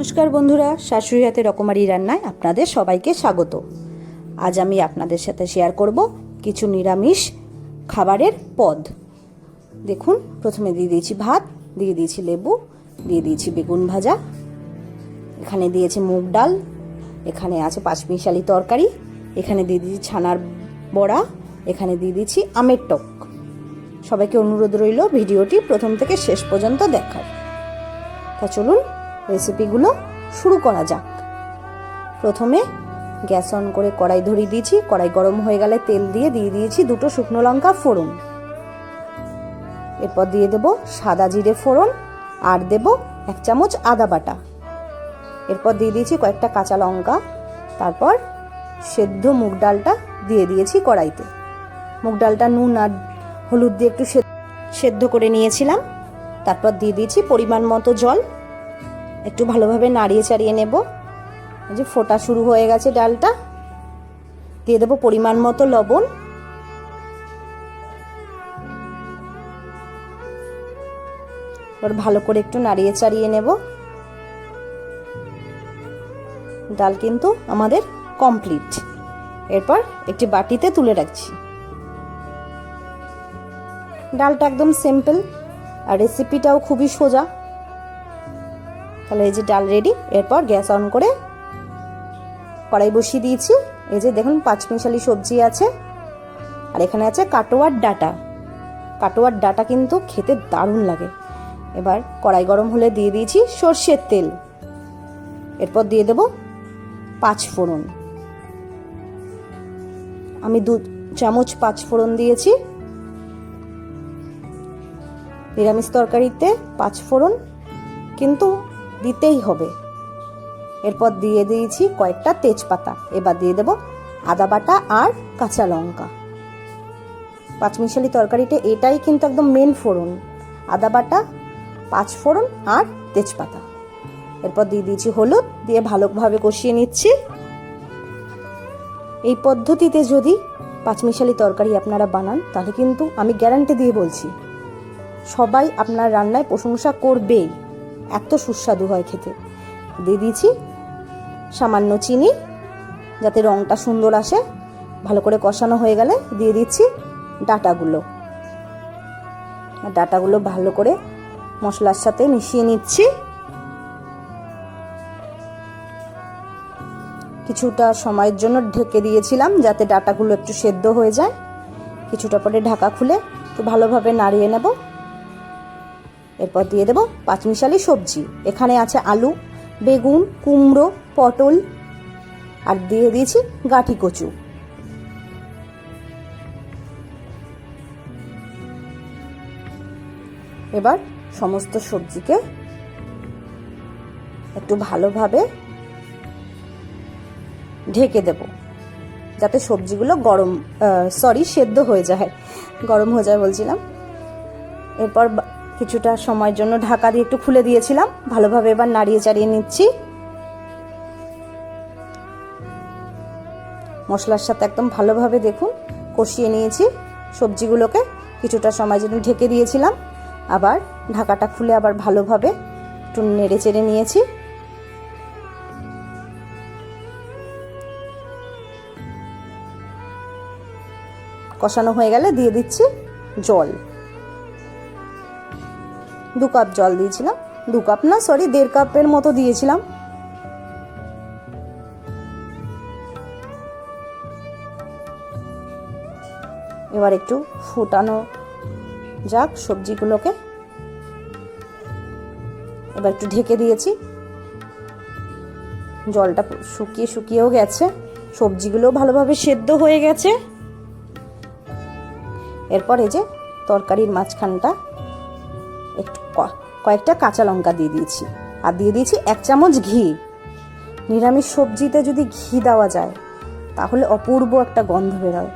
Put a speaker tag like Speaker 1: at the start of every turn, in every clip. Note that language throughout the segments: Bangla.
Speaker 1: নমস্কার বন্ধুরা, শাশুড়ি হাতে রকমারি রান্নায় আপনাদের সবাইকে স্বাগত। আজ আমি আপনাদের সাথে শেয়ার করব কিছু নিরামিষ খাবারের পদ। দেখুন, প্রথমে দিয়ে দিয়েছি ভাত, দিয়ে দিয়েছি লেবু, দিয়ে দিয়েছি বেগুন ভাজা, এখানে দিয়েছি মুগ ডাল, এখানে আছে পাঁচমিশালি তরকারি, এখানে দিয়ে দিয়েছি ছানার বড়া, এখানে দিয়ে দিয়েছি আমের টক। সবাইকে অনুরোধ রইল ভিডিওটি প্রথম থেকে শেষ পর্যন্ত দেখার। তা চলুন রেসিপিগুলো শুরু করা যাক। প্রথমে গ্যাস অন করে কড়াই ধরিয়ে দিয়েছি। কড়াই গরম হয়ে গেলে তেল দিয়ে দিয়ে দিয়েছি দুটো শুকনো লঙ্কা ফোড়ন। এরপর দিয়ে দেব সাদা জিরে ফোড়ন আর দেব এক চামচ আদা বাটা। এরপর দিয়ে দিয়েছি কয়েকটা কাঁচা লঙ্কা। তারপর সেদ্ধ মুগ ডালটা দিয়ে দিয়েছি কড়াইতে। মুগ ডালটা নুন আর হলুদ দিয়ে একটু সেদ্ধ করে নিয়েছিলাম। তারপর দিয়ে দিয়েছি পরিমাণ মতো জল। একটু ভালোভাবে নাড়িয়ে চাড়িয়ে নেব। যে ফোটা শুরু হয়ে গেছে ডালটা। দিয়ে দেবো পরিমাণ মতো লবণ। এবার ভালো করে একটু নাড়িয়ে চাড়িয়ে নেব। ডাল কিন্তু আমাদের কমপ্লিট। এরপর একটি বাটিতে তুলে রাখছি। ডালটা একদম সিম্পল, আর রেসিপিটাও খুবই সোজা। তাহলে এই যে ডাল রেডি এরপর গ্যাস অন করে কড়াই বসিয়ে দিয়েছি। এই যে দেখুন, পাঁচমিশালি সবজি আছে। আর এখানে আছে কাটোয়ার ডাটা। কাটোয়ার ডাটা কিন্তু খেতে দারুণ লাগে। এবার কড়াই গরম হলে দিয়ে দিয়েছি সর্ষের তেল। এরপর দিয়ে দেব পাঁচ ফোড়ন। আমি দু চামচ পাঁচ ফোড়ন দিয়েছি। নিরামিষ তরকারিতে পাঁচ ফোড়ন। কিন্তু দিতেই হবে। এরপর দিয়ে দিয়েছি কয়েকটা তেজপাতা। এবার দিয়ে দেব আদা বাটা আর কাঁচা লঙ্কা। পাঁচমিশালি তরকারিতে এটাই কিন্তু একদম মেন ফোড়ন। আদা বাটা, পাঁচ ফোড়ন আর তেজপাতা। এরপর দিয়ে দিয়েছি হলুদ, দিয়ে ভালোভাবে কষিয়ে নিচ্ছি। এই পদ্ধতিতে যদি পাঁচমিশালি তরকারি আপনারা বানান, তাহলে কিন্তু আমি গ্যারান্টি দিয়ে বলছি, সবাই আপনার রান্নায় প্রশংসা করবেই। এত সুস্বাদু হয় খেতে। দিয়ে দিয়েছি সামান্য চিনি, যাতে রঙটা সুন্দর আসে। ভালো করে কষানো হয়ে গেলে দিয়ে দিচ্ছি ডাটাগুলো। ডাটাগুলো ভালো করে মশলার সাথে মিশিয়ে নিচ্ছি। কিছুটা সময়ের জন্য ঢেকে দিয়েছিলাম যাতে ডাটাগুলো একটু সেদ্ধ হয়ে যায়। কিছুটা পরে ঢাকা খুলে একটু ভালোভাবে নাড়িয়ে নেব। এরপর দিয়ে দেবো পাঁচমিশালি সবজি। এখানে আছে আলু, বেগুন, কুমড়ো, পটল, আর দিয়ে দিয়েছি গাঠি কচু। এবার সমস্ত সবজিকে একটু ভালোভাবে ঢেকে দেব, যাতে সবজিগুলো গরম সরি সেদ্ধ হয়ে যায়। গরম হয়ে যায় বলছিলাম। এরপর কিছুটা সময়ের জন্য ঢাকা দিয়ে একটু খুলে দিয়েছিলাম। ভালোভাবে এবার নাড়িয়ে চাড়িয়ে নিচ্ছি। মশলার সাথে একদম ভালোভাবে দেখুন, কষিয়ে নিয়েছি সবজিগুলোকে। কিছুটা সময় জন্য ঢেকে দিয়েছিলাম। আবার ঢাকাটা খুলে আবার ভালোভাবে একটু নেড়ে চেড়ে নিয়েছি। কষানো হয়ে গেলে দিয়ে দিচ্ছি জল। দু কাপ জল দিয়েছিলাম, দু কাপ না সরি দেড় কাপের মতো দিয়েছিলাম। এবার একটু ফুটানো যাক সবজিগুলোকে। এবার একটু ঢেকে দিয়েছি। জলটা শুকিয়ে শুকিয়েও গেছে, সবজিগুলো ভালোভাবে সেদ্ধ হয়ে গেছে। এরপর এই যে তরকারির মাঝখানটা কয়েকটা কাঁচা লঙ্কা দিয়ে দিয়েছি। আর দিয়ে দিয়েছি এক চামচ ঘি। নিরামিষ সবজিতে যদি ঘি দেওয়া যায়, তাহলে অপূর্ব একটা গন্ধ বেরোয়।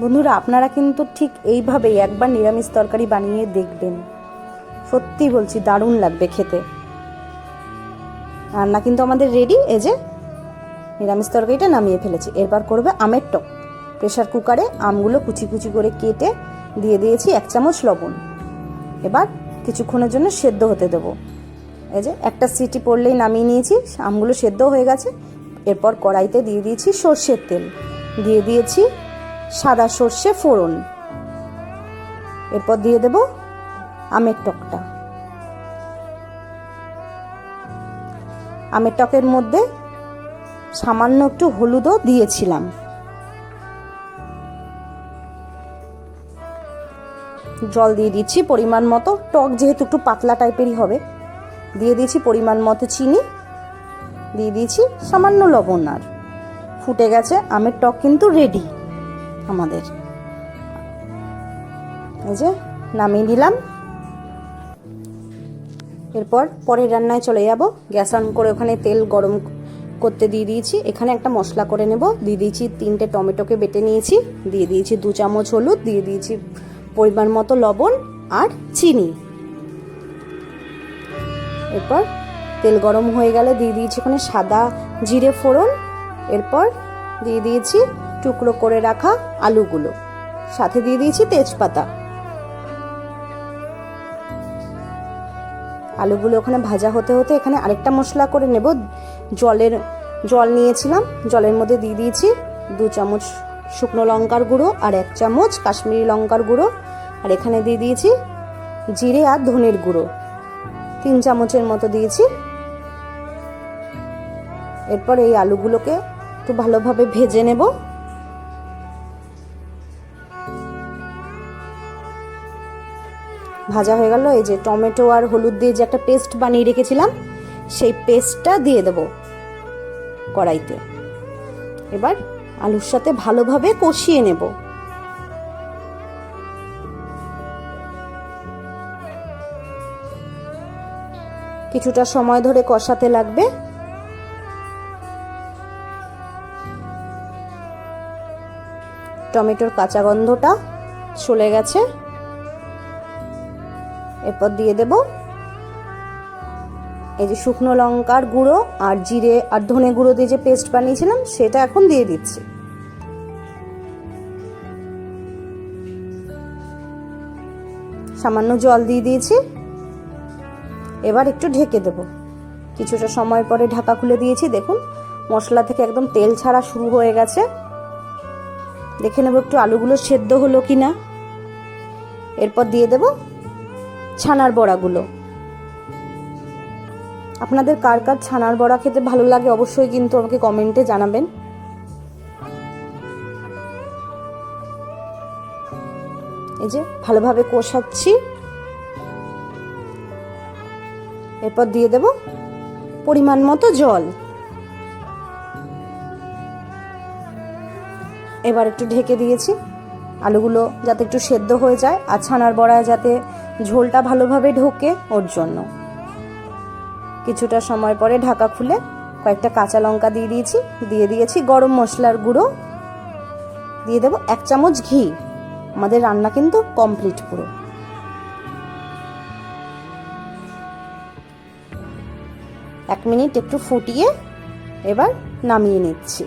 Speaker 1: বন্ধুরা, আপনারা কিন্তু ঠিক এইভাবেই একবার নিরামিষ তরকারি বানিয়ে দেখবেন। সত্যি বলছি, দারুণ লাগবে খেতে। রান্না কিন্তু আমাদের রেডি এই যে নিরামিষ তরকারিটা নামিয়ে ফেলেছি। এরপর করবে আমের টক। প্রেশার কুকারে আমগুলো কুচি কুচি করে কেটে দিয়ে দিয়েছি এক চামচ লবণ। এবার কিছুক্ষণের জন্য সেদ্ধ হতে দেবো। এই যে একটা সিটি পড়লেই নামিয়ে নিয়েছি, আমগুলো সেদ্ধ হয়ে গেছে। এরপর কড়াইতে দিয়ে দিয়েছি সর্ষের তেল। দিয়ে দিয়েছি সাদা সর্ষে ফোড়ন। এরপর দিয়ে দেব আমের টকটা। আমের টকের মধ্যে সামান্য একটু হলুদও দিয়েছিলাম। জল দিয়ে দিচ্ছি পরিমাণ মতো। টক যেহেতু একটু পাতলা টাইপেরই হবে। দিয়ে দিয়েছি পরিমাণ মতো চিনি। দিয়ে দিয়েছি সামান্য লবণ আর। ফুটে গেছে, আমের টক কিন্তু রেডি আমাদের। এই যে নামিয়ে দিলাম এরপর পরের রান্নায় চলে যাব। গ্যাস অন করে ওখানে তেল গরম করতে দিয়ে দিয়েছি। এখানে একটা মশলা করে নেব। দিয়ে দিয়েছি তিনটে টমেটোকে বেটে নিয়েছি। দিয়ে দিয়েছি দু চামচ হলুদ। দিয়ে দিয়েছি পরিমাণ মতো লবণ আর চিনি। এরপর তেল গরম হয়ে গেলে দিয়ে দিয়েছি ওখানে সাদা জিরে ফোড়ন। এরপর দিয়ে দিয়েছি টুকরো করে রাখা আলুগুলো। সাথে দিয়ে দিয়েছি তেজপাতা। আলুগুলো ওখানে ভাজা হতে হতে এখানে আরেকটা মশলা করে নেব। জলের জল নিয়েছিলাম। জলের মধ্যে দিয়ে দিয়েছি দু চামচ শুকনো লঙ্কার গুঁড়ো আর এক চামচ কাশ্মীরি লঙ্কার গুঁড়ো। আর এখানে দিয়ে দিয়েছি জিরে আর ধনের গুঁড়ো। তিন চামচের মতো দিয়েছি। এরপর এই আলুগুলোকে একটু ভালোভাবে ভেজে নেব। ভাজা হয়ে গেল, এই যে টমেটো আর হলুদ দিয়ে যে একটা পেস্ট বানিয়ে রেখেছিলাম, সেই পেস্টটা দিয়ে দেব কড়াইতে। এবার আলুর সাথে ভালোভাবে কষিয়ে নেব। কিছুটা সময় ধরে কষাতে লাগবে। টমেটোর কাঁচা গন্ধটা চলে গেছে। এরপর দিয়ে দেব এই যে শুকনো লঙ্কার গুঁড়ো আর জিরে আর ধনে গুঁড়ো দিয়ে যে পেস্ট বানিয়েছিলাম, সেটা এখন দিয়ে দিচ্ছি। সামান্য জল দিয়ে দিয়েছি। এবার একটু ঢেকে দেব। কিছুটা সময় পরে ঢাকা খুলে দিয়েছি। দেখুন, মশলা থেকে একদম তেল ছাড়া শুরু হয়ে গেছে। দেখে নেব একটু আলুগুলো সেদ্ধ হলো কি না এরপর দিয়ে দেব ছানার বড়াগুলো। আপনাদের কার কার ছানার বড়া খেতে ভালো লাগে অবশ্যই কিন্তু আমাকে কমেন্টে জানাবেন। এই যে, ভালোভাবে কষাচ্ছি। এরপর দিয়ে দেব পরিমাণ মতো জল। এবার একটু ঢেকে দিয়েছি। আলুগুলো যাতে একটু সেদ্ধ হয়ে যায় আর ছানার বড়ায় যাতে ঝোলটা ভালোভাবে ঢোকে ওর জন্য। কিছুটা সময় পরে ঢাকা খুলে কয়েকটা কাঁচা লঙ্কা দিয়ে দিয়েছি। দিয়ে দিয়েছি গরম মশলার গুঁড়ো। দিয়ে দেবো এক চামচ ঘি। আমাদের রান্না কিন্তু কমপ্লিট পুরো। এক মিনিট একটু ফুটিয়ে এবার নামিয়ে নিচ্ছি।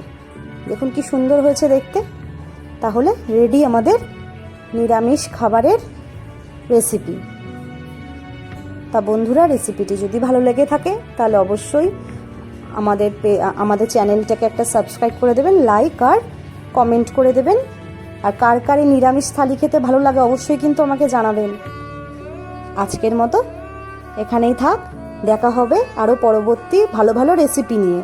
Speaker 1: দেখুন কি সুন্দর হয়েছে দেখতে। তাহলে রেডি আমাদের নিরামিষ খাবারের রেসিপি তা বন্ধুরা রেসিপিটি যদি ভালো লেগে থাকে, তাহলে অবশ্যই আমাদের আমাদের চ্যানেলটাকে একটা সাবস্ক্রাইব করে দেবেন লাইক আর কমেন্ট করে দেবেন। আর কার কারে নিরামিষ থালি খেতে ভালো লাগে অবশ্যই কিন্তু আমাকে জানাবেন। আজকের মতো এখানেই থাক, দেখা হবে আরও পরবর্তী ভালো ভালো রেসিপি নিয়ে।